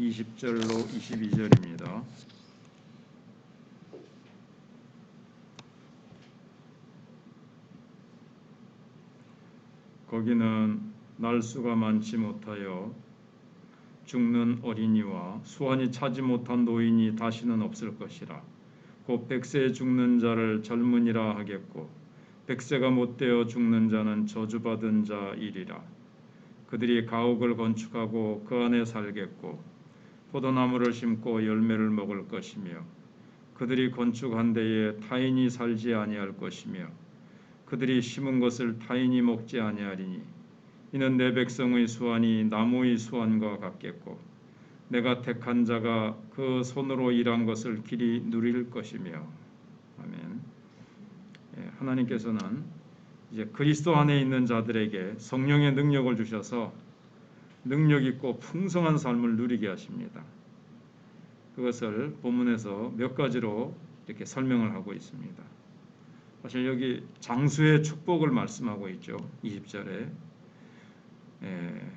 20절로 22절입니다. 거기는 날수가 많지 못하여 죽는 어린이와 수완이 차지 못한 노인이 다시는 없을 것이라. 곧 백세에 죽는 자를 젊은이라 하겠고 백세가 못되어 죽는 자는 저주받은 자이리라. 그들이 가옥을 건축하고 그 안에 살겠고 포도나무를 심고 열매를 먹을 것이며 그들이 건축한 데에 타인이 살지 아니할 것이며 그들이 심은 것을 타인이 먹지 아니하리니 이는 내 백성의 수완이 나무의 수완과 같겠고 내가 택한 자가 그 손으로 일한 것을 길이 누릴 것이며 아멘. 예, 하나님께서는 이제 그리스도 안에 있는 자들에게 성령의 능력을 주셔서 능력 있고 풍성한 삶을 누리게 하십니다. 그것을 본문에서 몇 가지로 이렇게 설명을 하고 있습니다. 사실 여기 장수의 축복을 말씀하고 있죠. 20절에 예,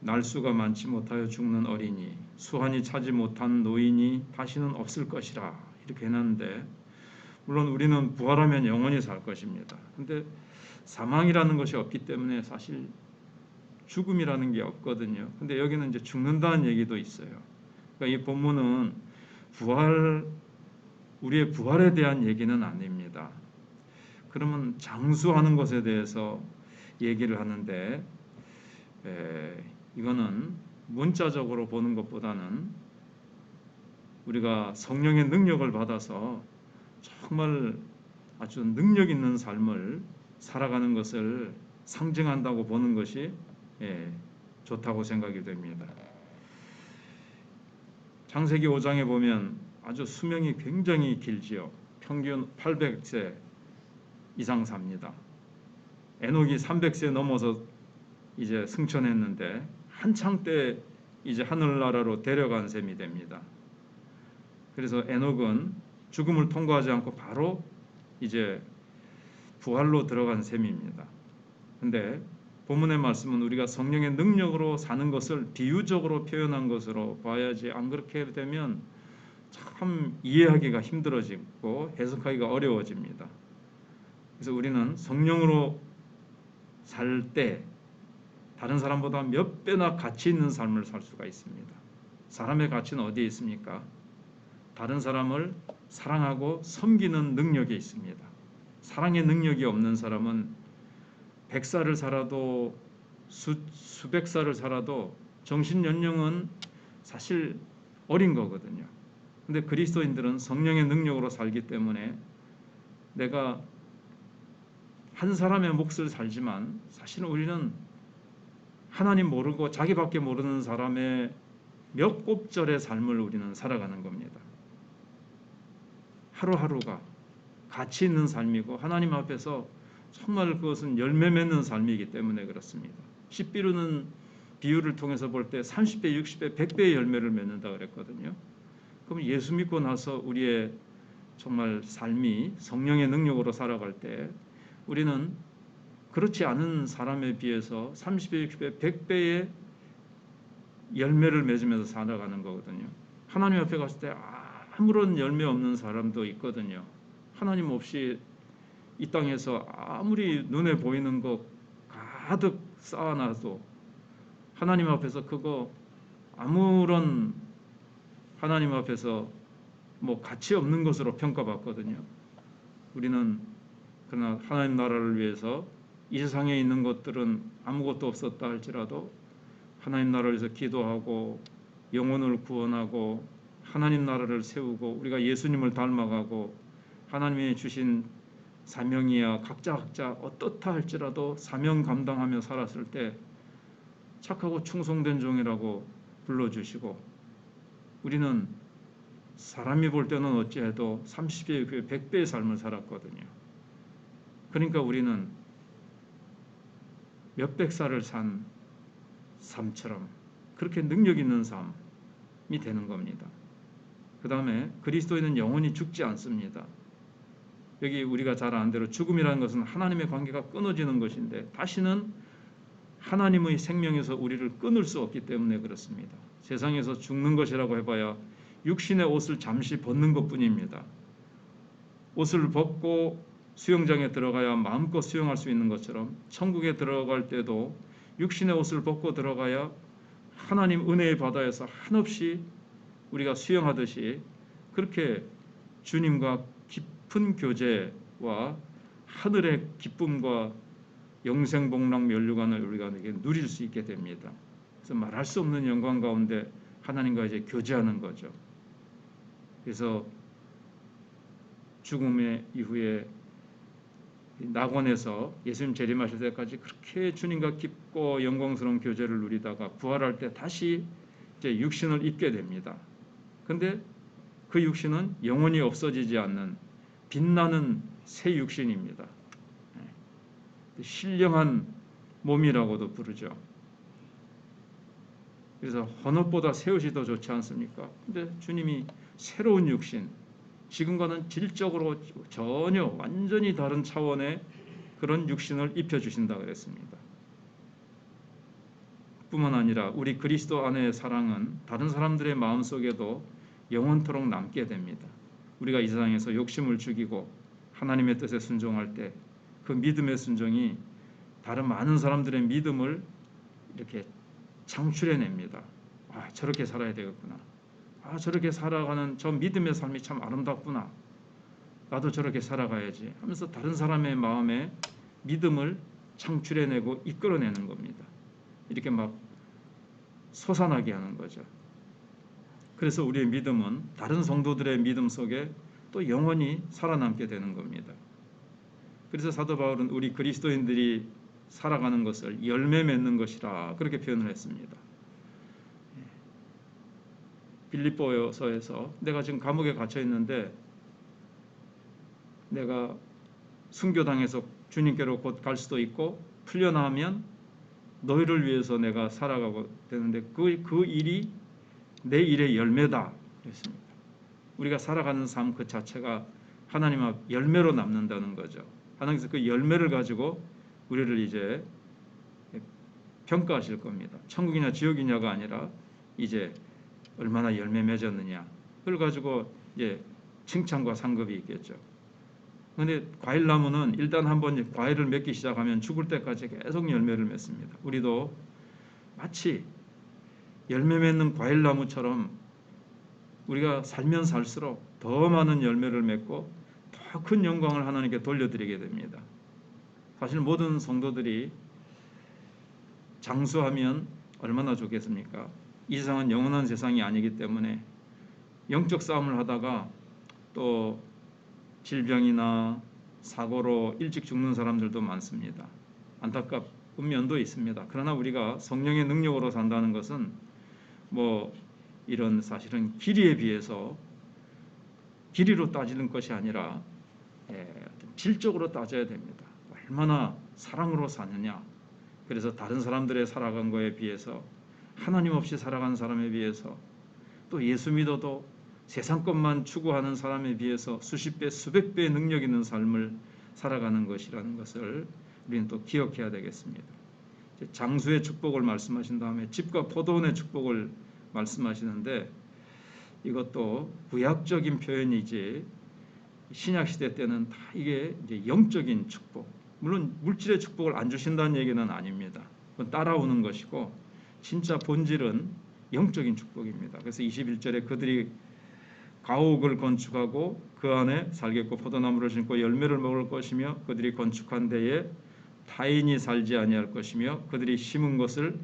날수가 많지 못하여 죽는 어린이, 수한이 차지 못한 노인이 다시는 없을 것이라 이렇게 해놨는데 물론 우리는 부활하면 영원히 살 것입니다. 근데 사망이라는 것이 없기 때문에 사실 죽음이라는 게 없거든요. 근데 여기는 이제 죽는다는 얘기도 있어요. 그러니까 이 본문은 부활 우리의 부활에 대한 얘기는 아닙니다. 그러면 장수하는 것에 대해서 얘기를 하는데 에, 이거는 문자적으로 보는 것보다는 우리가 성령의 능력을 받아서 정말 아주 능력 있는 삶을 살아가는 것을 상징한다고 보는 것이 예, 좋다고 생각이 됩니다. 창세기 5장에 보면 아주 수명이 굉장히 길지요. 평균 800세 이상 삽니다. 에녹이 300세 넘어서 이제 승천했는데 한창 때 이제 하늘나라로 데려간 셈이 됩니다. 그래서 에녹은 죽음을 통과하지 않고 바로 이제 부활로 들어간 셈입니다. 근데 본문의 말씀은 우리가 성령의 능력으로 사는 것을 비유적으로 표현한 것으로 봐야지 안 그렇게 되면 참 이해하기가 힘들어지고 해석하기가 어려워집니다. 그래서 우리는 성령으로 살 때 다른 사람보다 몇 배나 가치 있는 삶을 살 수가 있습니다. 사람의 가치는 어디에 있습니까? 다른 사람을 사랑하고 섬기는 능력에 있습니다. 사랑의 능력이 없는 사람은 백살을 살아도 수, 수백 살을 살아도 정신 연령은 사실 어린 거거든요. 근데 그리스도인들은 성령의 능력으로 살기 때문에 내가 한 사람의 몫을 살지만 사실은 우리는 하나님 모르고 자기밖에 모르는 사람의 몇 곱절의 삶을 우리는 살아가는 겁니다. 하루하루가 가치 있는 삶이고 하나님 앞에서 정말 그것은 열매 맺는 삶이기 때문에 그렇습니다. 씨비루는 비유를 통해서 볼 때 30배, 60배, 100배의 열매를 맺는다 그랬거든요. 그럼 예수 믿고 나서 우리의 정말 삶이 성령의 능력으로 살아갈 때 우리는 그렇지 않은 사람에 비해서 30배, 60배, 100배의 열매를 맺으면서 살아가는 거거든요. 하나님 앞에 갔을 때 아무런 열매 없는 사람도 있거든요. 하나님 없이 이 땅에서 아무리 눈에 보이는 것 가득 쌓아놔도 하나님 앞에서 그거 아무런 하나님 앞에서 뭐 가치 없는 것으로 평가받거든요. 우리는 그러나 하나님 나라를 위해서 이 세상에 있는 것들은 아무것도 없었다 할지라도 하나님 나라를 위해서 기도하고 영혼을 구원하고 하나님 나라를 세우고 우리가 예수님을 닮아가고 하나님이 주신 사명이야 각자 각자 어떻다 할지라도 사명 감당하며 살았을 때 착하고 충성된 종이라고 불러주시고 우리는 사람이 볼 때는 어찌해도 30배, 100배의 삶을 살았거든요. 그러니까 우리는 몇백 살을 산 삶처럼 그렇게 능력 있는 삶이 되는 겁니다. 그 다음에 그리스도인은 영원히 죽지 않습니다. 여기 우리가 잘 아는 대로 죽음이라는 것은 하나님의 관계가 끊어지는 것인데 다시는 하나님의 생명에서 우리를 끊을 수 없기 때문에 그렇습니다. 세상에서 죽는 것이라고 해봐야 육신의 옷을 잠시 벗는 것뿐입니다. 옷을 벗고 수영장에 들어가야 마음껏 수영할 수 있는 것처럼 천국에 들어갈 때도 육신의 옷을 벗고 들어가야 하나님 은혜의 바다에서 한없이 우리가 수영하듯이 그렇게 주님과 깊은 교제와 하늘의 기쁨과 영생복락 면류관을 우리가 누릴 수 있게 됩니다. 그래서 말할 수 없는 영광 가운데 하나님과 이제 교제하는 거죠. 그래서 죽음의 이후에 낙원에서 예수님 재림하실 때까지 그렇게 주님과 깊고 영광스러운 교제를 누리다가 부활할 때 다시 이제 육신을 입게 됩니다. 근데 그 육신은 영원히 없어지지 않는 빛나는 새 육신입니다. 네. 신령한 몸이라고도 부르죠. 그래서 헌옷보다 새 옷이 더 좋지 않습니까? 근데 주님이 새로운 육신, 지금과는 질적으로 전혀 완전히 다른 차원의 그런 육신을 입혀 주신다 그랬습니다. 뿐만 아니라 우리 그리스도 안의 사랑은 다른 사람들의 마음 속에도 영원토록 남게 됩니다. 우리가 이 세상에서 욕심을 죽이고 하나님의 뜻에 순종할 때 그 믿음의 순종이 다른 많은 사람들의 믿음을 이렇게 창출해냅니다. 아 저렇게 살아야 되겠구나. 아 저렇게 살아가는 저 믿음의 삶이 참 아름답구나. 나도 저렇게 살아가야지 하면서 다른 사람의 마음에 믿음을 창출해내고 이끌어내는 겁니다. 이렇게 막 솟아나게 하는 거죠. 그래서 우리의 믿음은 다른 성도들의 믿음 속에 또 영원히 살아남게 되는 겁니다. 그래서 사도 바울은 우리 그리스도인들이 살아가는 것을 열매 맺는 것이라 그렇게 표현을 했습니다. 빌립보서에서 내가 지금 감옥에 갇혀 있는데 내가 순교당해서 주님께로 곧 갈 수도 있고 풀려나면 너희를 위해서 내가 살아가고 되는데 그, 그 일이 내 일의 열매다 그랬습니다. 우리가 살아가는 삶 그 자체가 하나님 앞 열매로 남는다는 거죠. 하나님께서 그 열매를 가지고 우리를 이제 평가하실 겁니다. 천국이냐 지옥이냐가 아니라 이제 얼마나 열매 맺었느냐 그걸 가지고 이제 칭찬과 상급이 있겠죠. 근데 과일 나무는 일단 한번 과일을 맺기 시작하면 죽을 때까지 계속 열매를 맺습니다. 우리도 마치 열매 맺는 과일 나무처럼 우리가 살면 살수록 더 많은 열매를 맺고 더 큰 영광을 하나님께 돌려드리게 됩니다. 사실 모든 성도들이 장수하면 얼마나 좋겠습니까? 이 세상은 영원한 세상이 아니기 때문에 영적 싸움을 하다가 또 질병이나 사고로 일찍 죽는 사람들도 많습니다. 안타깝은 면도 있습니다. 그러나 우리가 성령의 능력으로 산다는 것은 뭐 이런 사실은 길이에 비해서 길이로 따지는 것이 아니라 예, 질적으로 따져야 됩니다. 얼마나 사랑으로 사느냐. 그래서 다른 사람들의 살아간 거에 비해서 하나님 없이 살아간 사람에 비해서 또 예수 믿어도 세상 것만 추구하는 사람에 비해서 수십 배, 수백 배의 능력 있는 삶을 살아가는 것이라는 것을 우리는 또 기억해야 되겠습니다. 장수의 축복을 말씀하신 다음에 집과 포도원의 축복을 말씀하시는데 이것도 구약적인 표현이지 신약 시대 때는 다 이게 영적인 축복. 물론 물질의 축복을 안 주신다는 얘기는 아닙니다. 그건 따라오는 것이고 진짜 본질은 영적인 축복입니다. 그래서 21절에 그들이 가옥을 건축하고 그 안에 살겠고 포도나무를 심고 열매를 먹을 것이며 그들이 건축한 데에 타인이 살지 아니할 것이며 그들이 심은 것을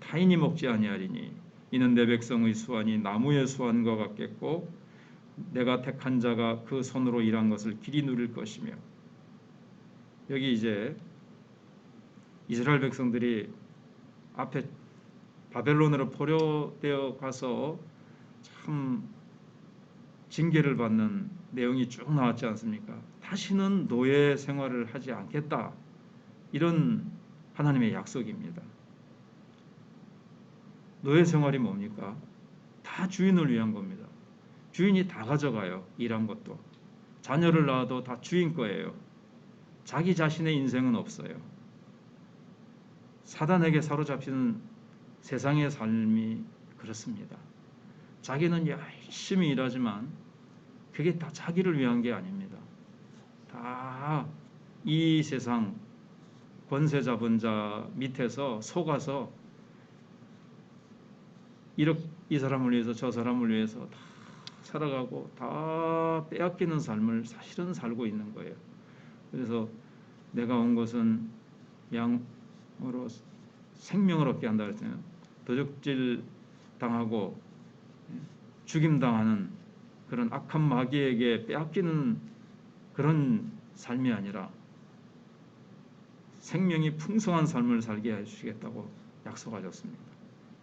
타인이 먹지 아니하리니 이는 내 백성의 수완이 나무의 수완과 같겠고 내가 택한 자가 그 손으로 일한 것을 길이 누릴 것이며 여기 이제 이스라엘 백성들이 앞에 바벨론으로 포로되어 가서 참 징계를 받는 내용이 쭉 나왔지 않습니까? 다시는 노예 생활을 하지 않겠다. 이런 하나님의 약속입니다. 노예 생활이 뭡니까? 다 주인을 위한 겁니다. 주인이 다 가져가요. 일한 것도. 자녀를 낳아도 다 주인 거예요. 자기 자신의 인생은 없어요. 사단에게 사로잡히는 세상의 삶이 그렇습니다. 자기는 열심히 일하지만 그게 다 자기를 위한 게 아닙니다. 다 이 세상 권세 잡은 자 밑에서 속아서 이렇게 이 사람을 위해서 저 사람을 위해서 다 살아가고 다 빼앗기는 삶을 사실은 살고 있는 거예요. 그래서 내가 온 것은 양으로 생명을 얻게 한다 그랬잖아요. 도적질 당하고 죽임 당하는 그런 악한 마귀에게 빼앗기는 그런 삶이 아니라 생명이 풍성한 삶을 살게 해주시겠다고 약속하셨습니다.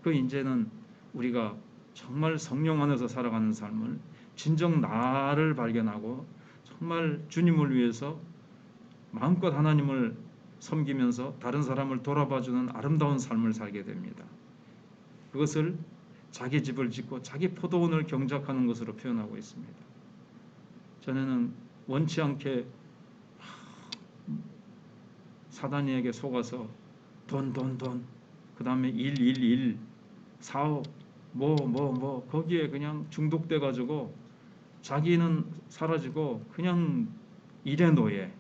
그 이제는 우리가 정말 성령 안에서 살아가는 삶을 진정 나를 발견하고 정말 주님을 위해서 마음껏 하나님을 섬기면서 다른 사람을 돌아봐주는 아름다운 삶을 살게 됩니다. 그것을 자기 집을 짓고 자기 포도원을 경작하는 것으로 표현하고 있습니다. 전에는 원치 않게 사단이에게 속아서 돈, 돈, 돈, 그 다음에 일, 일, 일, 사업, 뭐, 뭐, 뭐, 거기에 그냥 중독돼 가지고 자기는 사라지고 그냥 일의 노예,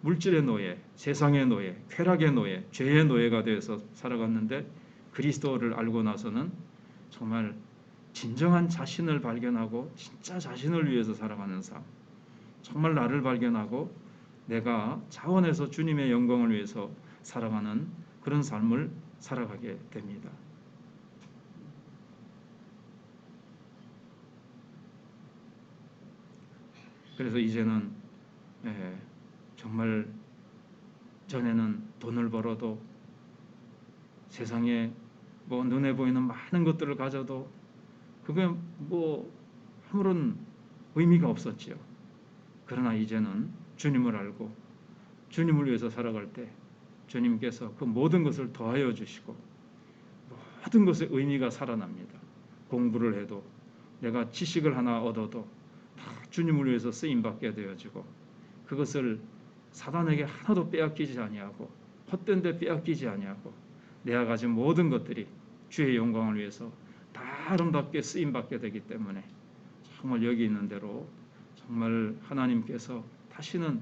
물질의 노예, 세상의 노예, 쾌락의 노예, 죄의 노예가 되어서 살아갔는데 그리스도를 알고 나서는 정말 진정한 자신을 발견하고 진짜 자신을 위해서 살아가는 삶. 정말 나를 발견하고 내가 자원해서 주님의 영광을 위해서 살아가는 그런 삶을 살아가게 됩니다. 그래서 이제는 예, 정말 전에는 돈을 벌어도 세상에 뭐 눈에 보이는 많은 것들을 가져도 그게 뭐 아무런 의미가 없었지요. 그러나 이제는 주님을 알고 주님을 위해서 살아갈 때 주님께서 그 모든 것을 더하여 주시고 모든 것의 의미가 살아납니다. 공부를 해도 내가 지식을 하나 얻어도 다 주님을 위해서 쓰임 받게 되어지고 그것을 사단에게 하나도 빼앗기지 아니하고 헛된 데 빼앗기지 아니하고 내가 가진 모든 것들이 주의 영광을 위해서 다 아름답게 쓰임 받게 되기 때문에 정말 여기 있는 대로 정말 하나님께서 다시는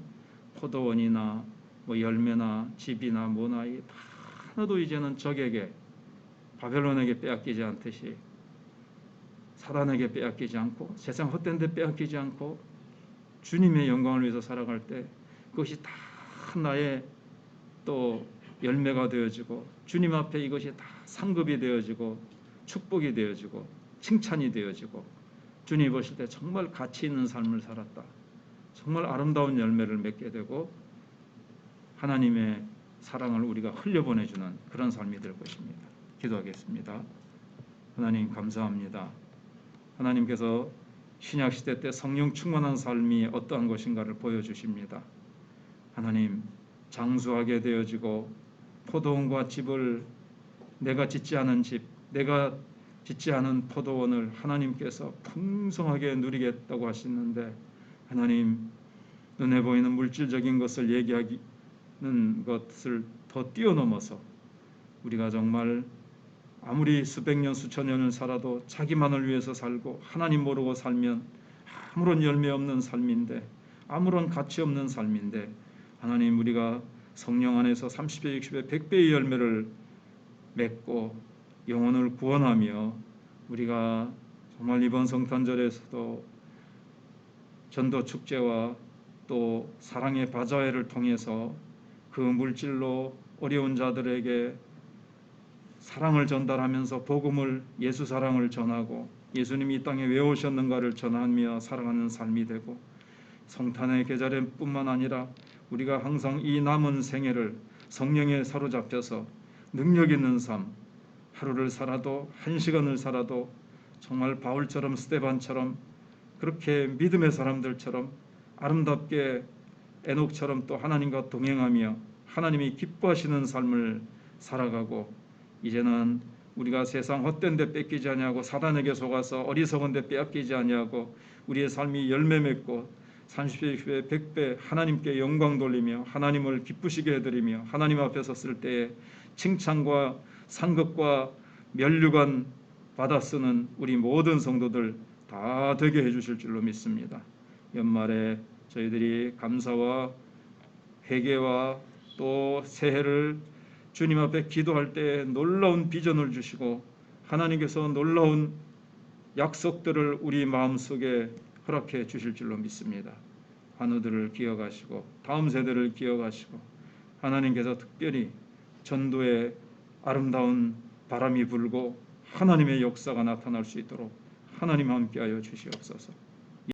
포도원이나 뭐 열매나 집이나 뭐나 하나도 이제는 적에게 바벨론에게 빼앗기지 않듯이 사단에게 빼앗기지 않고 세상 헛된 데 빼앗기지 않고 주님의 영광을 위해서 살아갈 때 그것이 다 나의 또 열매가 되어지고 주님 앞에 이것이 다 상급이 되어지고 축복이 되어지고 칭찬이 되어지고 주님 보실 때 정말 가치 있는 삶을 살았다. 정말 아름다운 열매를 맺게 되고 하나님의 사랑을 우리가 흘려보내주는 그런 삶이 될 것입니다. 기도하겠습니다. 하나님 감사합니다. 하나님께서 신약 시대 때 성령 충만한 삶이 어떠한 것인가를 보여주십니다. 하나님 장수하게 되어지고 포도원과 집을 내가 짓지 않은 집, 내가 짓지 않은 포도원을 하나님께서 풍성하게 누리겠다고 하시는데 하나님 눈에 보이는 물질적인 것을 얘기하는 것을 더 뛰어넘어서 우리가 정말 아무리 수백 년 수천 년을 살아도 자기만을 위해서 살고 하나님 모르고 살면 아무런 열매 없는 삶인데 아무런 가치 없는 삶인데 하나님 우리가 성령 안에서 30배, 60배, 100배의 열매를 맺고 영혼을 구원하며 우리가 정말 이번 성탄절에서도 전도 축제와 또 사랑의 바자회를 통해서 그 물질로 어려운 자들에게 사랑을 전달하면서 복음을 예수 사랑을 전하고 예수님이 이 땅에 왜 오셨는가를 전하며 살아가는 삶이 되고 성탄의 계절에뿐만 아니라 우리가 항상 이 남은 생애를 성령에 사로잡혀서 능력 있는 삶 하루를 살아도 한 시간을 살아도 정말 바울처럼 스테반처럼 그렇게 믿음의 사람들처럼 아름답게 에녹처럼 또 하나님과 동행하며 하나님이 기뻐하시는 삶을 살아가고 이제는 우리가 세상 헛된 데 뺏기지 아니하고 사단에게 속아서 어리석은 데 빼앗기지 아니하고 우리의 삶이 열매 맺고 30배, 100배 하나님께 영광 돌리며 하나님을 기쁘시게 해드리며 하나님 앞에 섰을 때에 칭찬과 상급과 면류관 받아 쓰는 우리 모든 성도들 다 되게 해주실 줄로 믿습니다. 연말에 저희들이 감사와 회개와 또 새해를 주님 앞에 기도할 때 놀라운 비전을 주시고 하나님께서 놀라운 약속들을 우리 마음속에 허락해 주실 줄로 믿습니다. 환우들을 기억하시고 다음 세대를 기억하시고 하나님께서 특별히 전도에 아름다운 바람이 불고 하나님의 역사가 나타날 수 있도록 하나님 함께하여 주시옵소서.